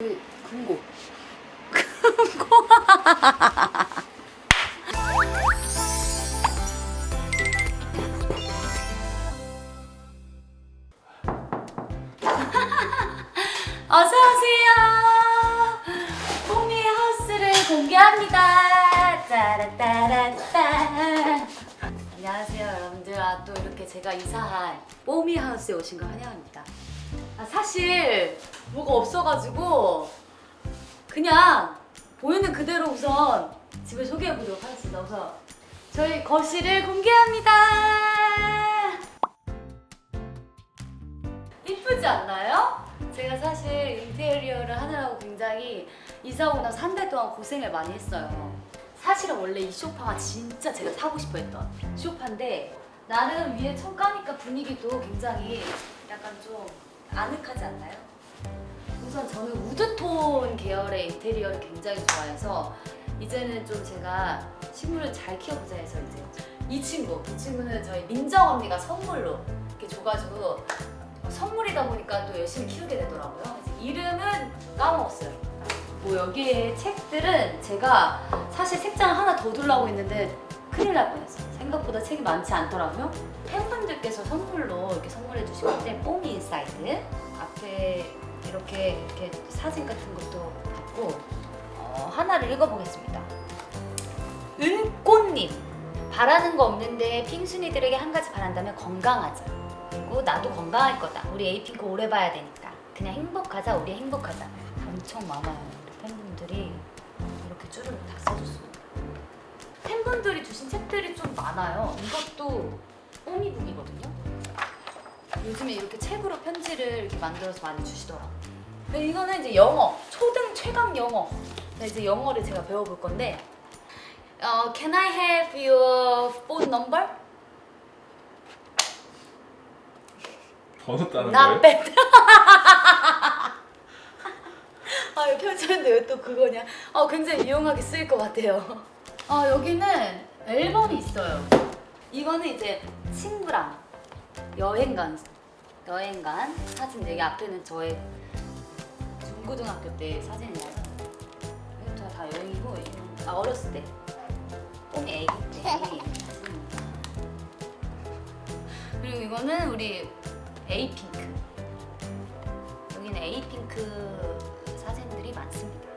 그 금고. 어서 오세요. 뽀미 하우스를 공개합니다. 짜라따라따. 안녕하세요, 여러분들. 아, 또 이렇게 제가 이사한 뽀미 하우스에 오신 걸 환영합니다. 아, 사실 뭐가 없어가지고 그냥 보이는 그대로 우선 집을 소개해보도록 하겠습니다. 우선 저희 거실을 공개합니다. 이쁘지 않나요? 제가 사실 인테리어를 하느라고 굉장히 이사 오고 나서 한 달 동안 고생을 많이 했어요. 사실은 원래 이 소파가 진짜 제가 사고 싶어 했던 소파인데 나름 위에 천 까니까 분위기도 굉장히 약간 좀 아늑하지 않나요? 우선 저는 우드톤 계열의 인테리어를 굉장히 좋아해서 이제는 좀 제가 식물을 잘 키워보자 해서 이제 이 친구, 이 친구는 저희 민정 언니가 선물로 이렇게 줘가지고 선물이다 보니까 또 열심히 키우게 되더라고요. 이름은 까먹었어요. 뭐 여기에 책들은 제가 사실 책장 하나 더 두려고 했는데 큰일 날 뻔했어요. 생각보다 책이 많지 않더라고요. 팬분들께서 선물로 이렇게 선물해 주신 건데 뽀미 인사이드 앞에 이렇게 이렇게 사진 같은 것도 받고 어, 하나를 읽어보겠습니다. 은꽃님 바라는 거 없는데 핑순이들에게 한 가지 바란다면 건강하자. 그리고 나도 건강할 거다. 우리 에이핑크 오래 봐야 되니까. 그냥 행복하자. 우리 행복하자. 엄청 많아요. 팬분들이 이렇게 줄을 다 써줬습니다. 팬분들이 주신 책들이 좀 많아요. 이것도 뽀미북이거든요. 요즘에 이렇게 책으로 편지를 이렇게 만들어서 많이 주시더라고요. 근데 이거는 이제 영어, 초등 최강 영어. 네, 이제 영어를 제가 배워볼 건데, 어, Can I have your phone number? 번호 따는 Not 거예요? bad. 아, 이거 편지인데 왜 또 그거냐? 어, 굉장히 유용하게 쓰일 것 같아요. 아, 여기는 앨범이 있어요. 이거는 이제 친구랑 여행 간, 여행 간 사진. 여기 앞에는 저의 중고등학교 때 사진이라서. 이거 다 여행이고, 아, 어렸을 때. 뽕이 애기 때 사진입니다. 그리고 이거는 우리 에이핑크. 여기는 에이핑크 사진들이 많습니다.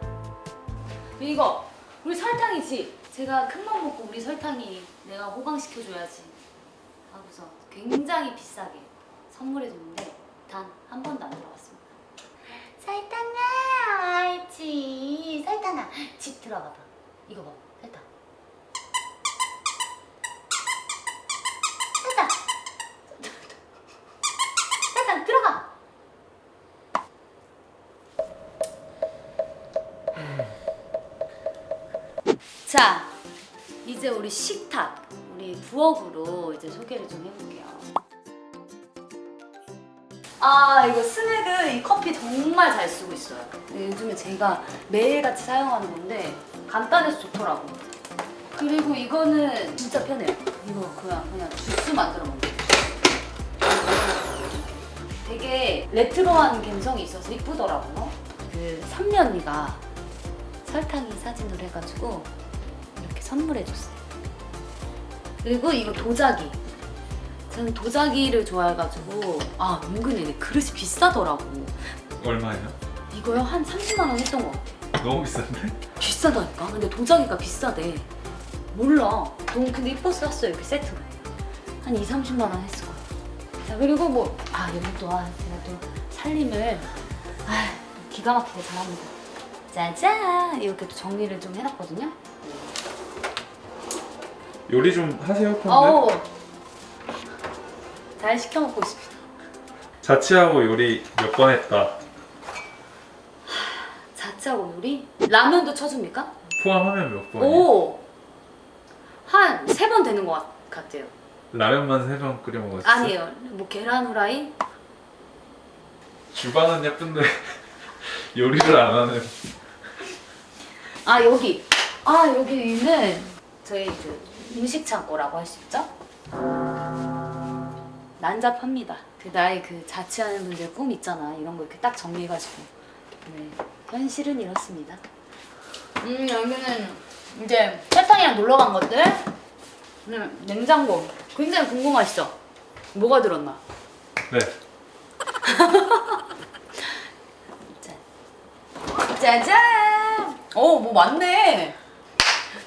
이거 우리 설탕이지. 제가 큰 맘 먹고 우리 설탕이 내가 호강시켜줘야지 하고서 굉장히 비싸게 선물해줬는데 단 한 번도 안 들어갔습니다. 설탕아, 알지? 설탕아, 집 들어가봐. 이거 봐, 설탕. 설탕. 들어가. 자, 이제 우리 식탁, 우리 부엌으로 이제 소개를 좀 해볼게요. 아, 이거 스낵은 이 커피 정말 잘 쓰고 있어요. 요즘에 제가 매일같이 사용하는 건데 간단해서 좋더라고. 그리고 이거는 진짜 편해요. 이거 그냥 그냥 주스 만들어 먹는 거. 되게 레트로한 감성이 있어서 이쁘더라고요. 그 삼미 언니가 설탕이 사진으로 해가지고 선물해줬어요. 그리고 이거 도자기. 저는 도자기를 좋아해가지고 아 은근히 이게 그릇이 비싸더라고. 얼마예요? 이거요 한 30만 원 했던 것 같아. 너무 비싼데? 비싸다니까. 근데 도자기가 비싸대. 몰라. 너무 근데 이뻐서 샀어요 이렇게 세트로. 한 2, 30만 원 했을 거야. 자 그리고 뭐아또 아, 제가 또 살림을 아 기가 막히게 잘합니다. 짜잔 이렇게 또 정리를 좀 해놨거든요. 요리 좀 하세요 평소에? 어우 잘 시켜 먹고 있습니다. 자취하고 요리 몇 번 했다 자취하고 요리? 라면도 쳐줍니까? 포함하면 몇 번이에요? 오! 한 세 번 되는 것 같- 같아요. 라면만 세 번 끓여 먹었어요? 아니에요. 뭐 계란 후라이? 주방은 예쁜데 요리를 안 하는 아 여기! 아 여기는 저희 그 음식 창고라고 할 수 있죠? 난잡합니다. 그 나의 그 자취하는 분들 꿈 있잖아. 이런 거 이렇게 딱 정리해가지고 네. 현실은 이렇습니다. 음 여기는 이제 세탕이랑 놀러 간 것들. 음, 냉장고 굉장히 궁금하시죠? 뭐가 들었나? 네. 짠. 짜잔! 어, 뭐 많네.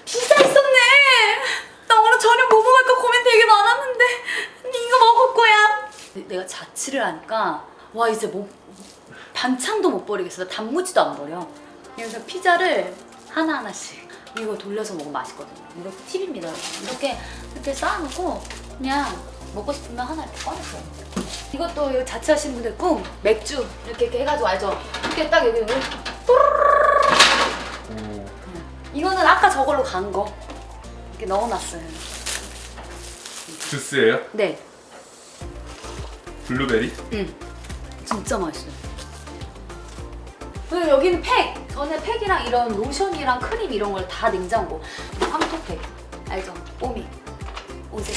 피자 있었네. 나 오늘 저녁 뭐 먹을까 고민 되게 많았는데 이거 먹을 거야. 내가 자취를 하니까 와 이제 뭐 반찬도 못 버리겠어. 나 단무지도 안 버려. 그래서 피자를 하나 하나씩 이거 돌려서 먹으면 맛있거든요. 이렇게 팁입니다. 이렇게 이렇게 쌓아놓고 그냥 먹고 싶으면 하나 이렇게 꺼내서 이것도 이거 자취하시는 분들 꼭 맥주 이렇게, 이렇게 해가지고 알죠? 이렇게 딱 여기 여기 오. 이거는 아까 저걸로 간 거. 이렇게 넣어놨어요. 주스예요? 네. 블루베리? 응. 진짜 맛있어요. 그리고 여기는 팩. 전에 팩이랑 이런 로션이랑 크림 이런 걸 다 냉장고. 황토팩. 알죠? 오미. 오제.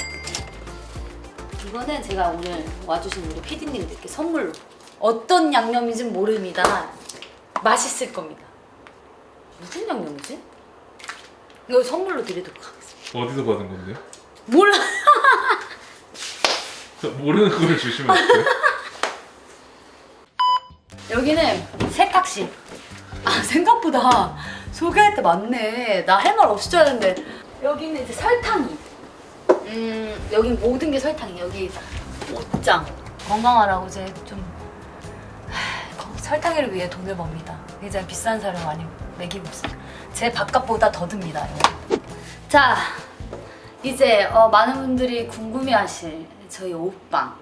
이거는 제가 오늘 와주신 우리 피디님들께 선물로. 어떤 양념인지는 모릅니다. 맛있을 겁니다. 무슨 양념이지? 이거 선물로 드리도록 하겠습니다. 어디서 받은 건데요? 몰라. 모르는 걸 주시면 어떡해요? 여기는 세탁실. 아 생각보다 소개할 때 많네. 나 할 말 없을 줄 알았는데 여기는 이제 설탕이. 음 여긴 모든 게 설탕이. 여기 옷장 건강하라고 이제 좀 하, 거- 설탕을 위해 돈을 법니다. 굉장히 비싼 사료 많이 먹이고 있어요. 제 바깥보다 더 듭니다. 여기. 자 이제 어, 많은 분들이 궁금해하실 저희 옷방.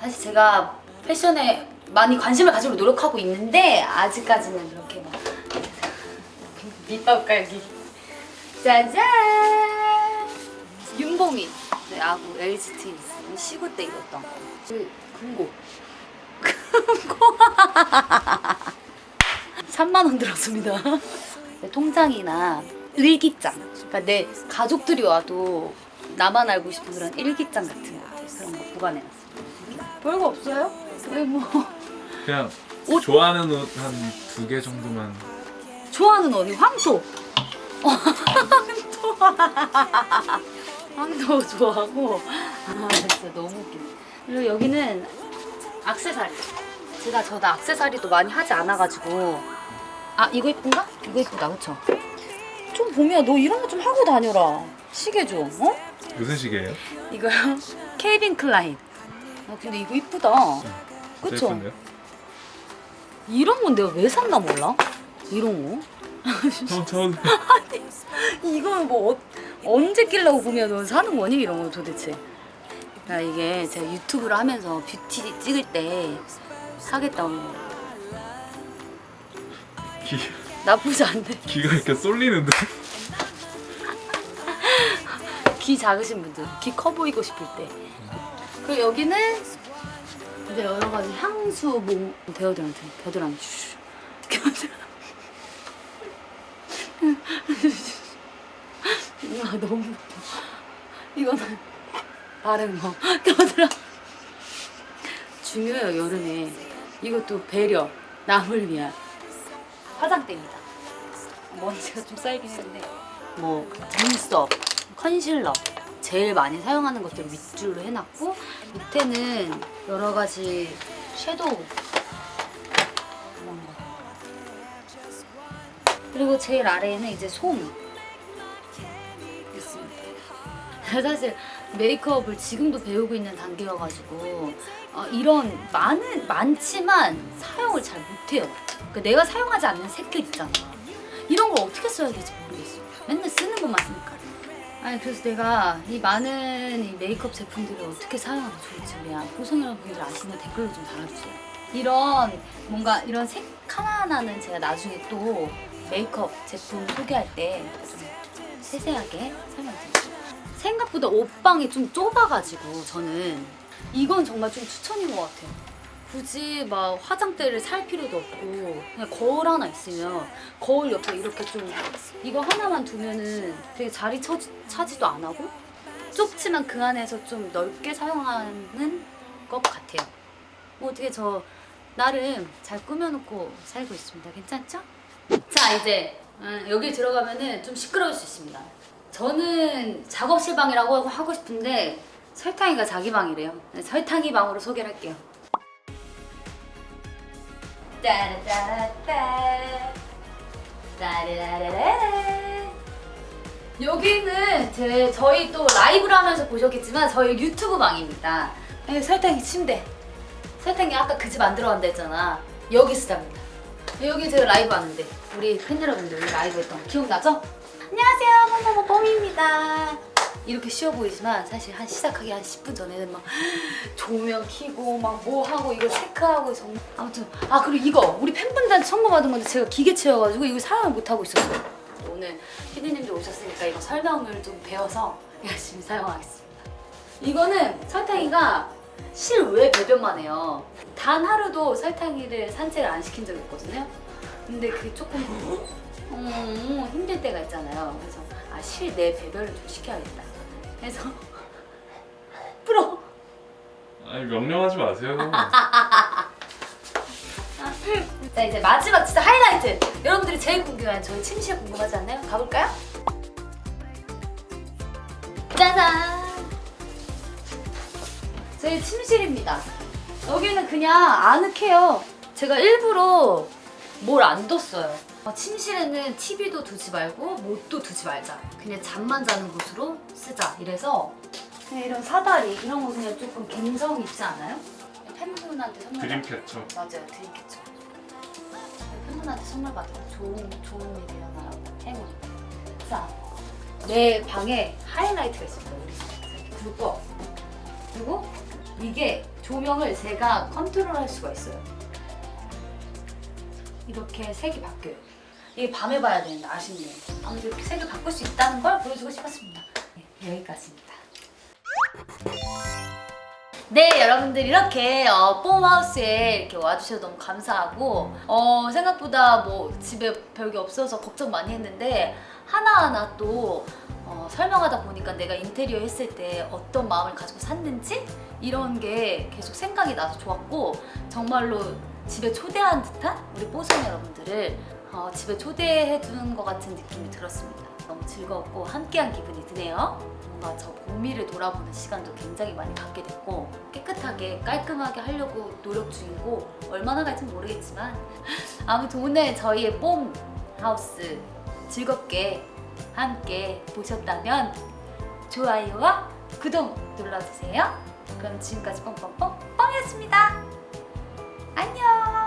사실 제가 패션에 많이 관심을 가지고 노력하고 있는데 아직까지는 그렇게 막 밑밥 깔기. 짜잔! 윤보미 네, 아구 LG 트윈스. 시구 때 입었던 거. 그, 금고. 금고. 3만 원 들었습니다. 내 통장이나 일기장. 그러니까 내 가족들이 와도 나만 알고 싶은 그런 일기장 같은 거 그런 거 보관해놨어요. 별거 없어요? 왜 뭐 그냥 옷- 좋아하는 옷 한 두 개 정도만. 좋아하는 언니 황토. 어, 황토. 황토 좋아하고. 아 진짜 너무 웃기네. 그리고 여기는 악세사리. 제가 저도 악세사리도 많이 하지 않아가지고. 아 이거 이쁜가? 이거 이쁘다. 그쵸? 좀 보면 너 이런 거 좀 하고 다녀라 시계 좀 어? 무슨 시계예요? 이거요? 케이빈 클라인 아 근데 이거 이쁘다 그쵸? 예쁜데요? 이런 건 내가 왜 샀나 몰라? 이런 거? 전 처음 이건 뭐 어, 언제 끼려고 보면 사는 거니 이런 거 도대체? 야 이게 제가 유튜브를 하면서 뷰티 찍을 때 사겠다고 귀, 나쁘지 않네. 귀가 이렇게 쏠리는데 귀 작으신 분들, 귀 커 보이고 싶을 때. 그리고 여기는 이제 여러 가지 향수, 뭐 데오드란트, 데오드란트, 슈. 아 너무 이거는 다른 거 데오드란트. 중요해요 여름에 이것도 배려 남을 위한 화장대입니다. 먼지가 좀 쌓이긴 했는데 뭐 눈썹, 컨실러 제일 많이 사용하는 것들을 밑줄로 해놨고 밑에는 여러 가지 섀도우 그리고 제일 아래에는 이제 솜 있습니다. 사실 메이크업을 지금도 배우고 있는 단계여가지고 어, 이런 많은 많지만 사용을 잘 못해요. 그 내가 사용하지 않는 색깔 있잖아. 이런 걸 어떻게 써야 될지 모르겠어. 맨날 쓰는 것만 쓰니까. 아니 그래서 내가 이 많은 이 메이크업 제품들을 어떻게 사용하면 좋을지 우리 보성이라는 분들 아시면 댓글로 좀 달아주세요. 이런 뭔가 이런 색 하나하나는 제가 나중에 또 메이크업 제품 소개할 때 좀 세세하게 설명드릴게요. 생각보다 옷방이 좀 좁아가지고 저는 이건 정말 좀 추천인 것 같아요. 굳이 막 화장대를 살 필요도 없고 그냥 거울 하나 있으면 거울 옆에 이렇게 좀 이거 하나만 두면은 되게 자리 차, 차지도 안 하고 좁지만 그 안에서 좀 넓게 사용하는 것 같아요. 뭐 어떻게 저 나름 잘 꾸며놓고 살고 있습니다. 괜찮죠? 자 이제 음, 여기 들어가면은 좀 시끄러울 수 있습니다. 저는 작업실 방이라고 하고 싶은데 설탕이가 자기 방이래요. 네, 설탕이 방으로 소개를 할게요. 따라따라따 따라라라라 여기는 제 저희 또 라이브를 하면서 보셨겠지만 저희 유튜브 방입니다. 여기 설탕이 침대. 설탕이 아까 그 집 안 들어간다 했잖아. 여기 쓰답니다. 여기 제가 라이브 하는데 우리 팬 여러분들 우리 라이브 했던 거 기억나죠? 안녕하세요, 뭐뭐뭐 봄입니다. 이렇게 쉬워 보이지만 사실 한 시작하기 한 10분 전에는 막 조명 켜고 막 뭐 하고 이거 체크하고 정말 아무튼 아 그리고 이거 우리 팬분들한테 선물 받은 건데 제가 기계치여가지고 이거 사용을 못 하고 있었어요. 오늘 피디님들 오셨으니까 이거 설명을 좀 배워서 열심히 사용하겠습니다. 이거는 설탕이가 실외 배변만 해요. 단 하루도 설탕이를 산책을 안 시킨 적이 없거든요. 근데 그게 조금 음, 힘들 때가 있잖아요. 그래서 아 실내 배변을 좀 시켜야겠다. 그래서 프로 아니 명령하지 마세요. 자 이제 마지막 진짜 하이라이트 여러분들이 제일 궁금한 저희 침실 궁금하지 않나요? 가볼까요? 짜잔 저희 침실입니다 여기는 그냥 아늑해요 제가 일부러 뭘 안 뒀어요 어, 침실에는 TV도 두지 말고 못도 두지 말자. 그냥 잠만 자는 곳으로 쓰자. 이래서 그냥 이런 사다리 이런 거 그냥 조금 감성 있지 않아요? 팬분한테 선물 드림캐쳐. 맞아요 드림캐쳐 팬분한테 선물 받은 좋은 좋은 일이 일어나라고 행운. 자내 방에 하이라이트가 있습니다 우리 집에. 꺼. 그리고 이게 조명을 제가 컨트롤할 수가 있어요. 이렇게 색이 바뀌어요 이게 밤에 봐야 되는데 아쉽네요. 아무튼 이렇게 색을 바꿀 수 있다는 걸 보여주고 싶었습니다. 네, 여기까지입니다. 네 여러분들 이렇게 어, 폼하우스에 이렇게 와주셔서 너무 감사하고 어, 생각보다 뭐 집에 별게 없어서 걱정 많이 했는데 하나하나 또 어, 설명하다 보니까 내가 인테리어 했을 때 어떤 마음을 가지고 샀는지 이런 게 계속 생각이 나서 좋았고 정말로 집에 초대한 듯한 우리 뽀송 여러분들을 어, 집에 초대해 준 것 같은 느낌이 들었습니다. 너무 즐거웠고 함께한 기분이 드네요. 뭔가 저 봄이를 돌아보는 시간도 굉장히 많이 갖게 됐고 깨끗하게 깔끔하게 하려고 노력 중이고 얼마나 갈지 모르겠지만 아무튼 오늘 저희의 봄 하우스 즐겁게 함께 보셨다면 좋아요와 구독 눌러주세요. 그럼 지금까지 뻥뻥뻥 뻥이었습니다. 안녕.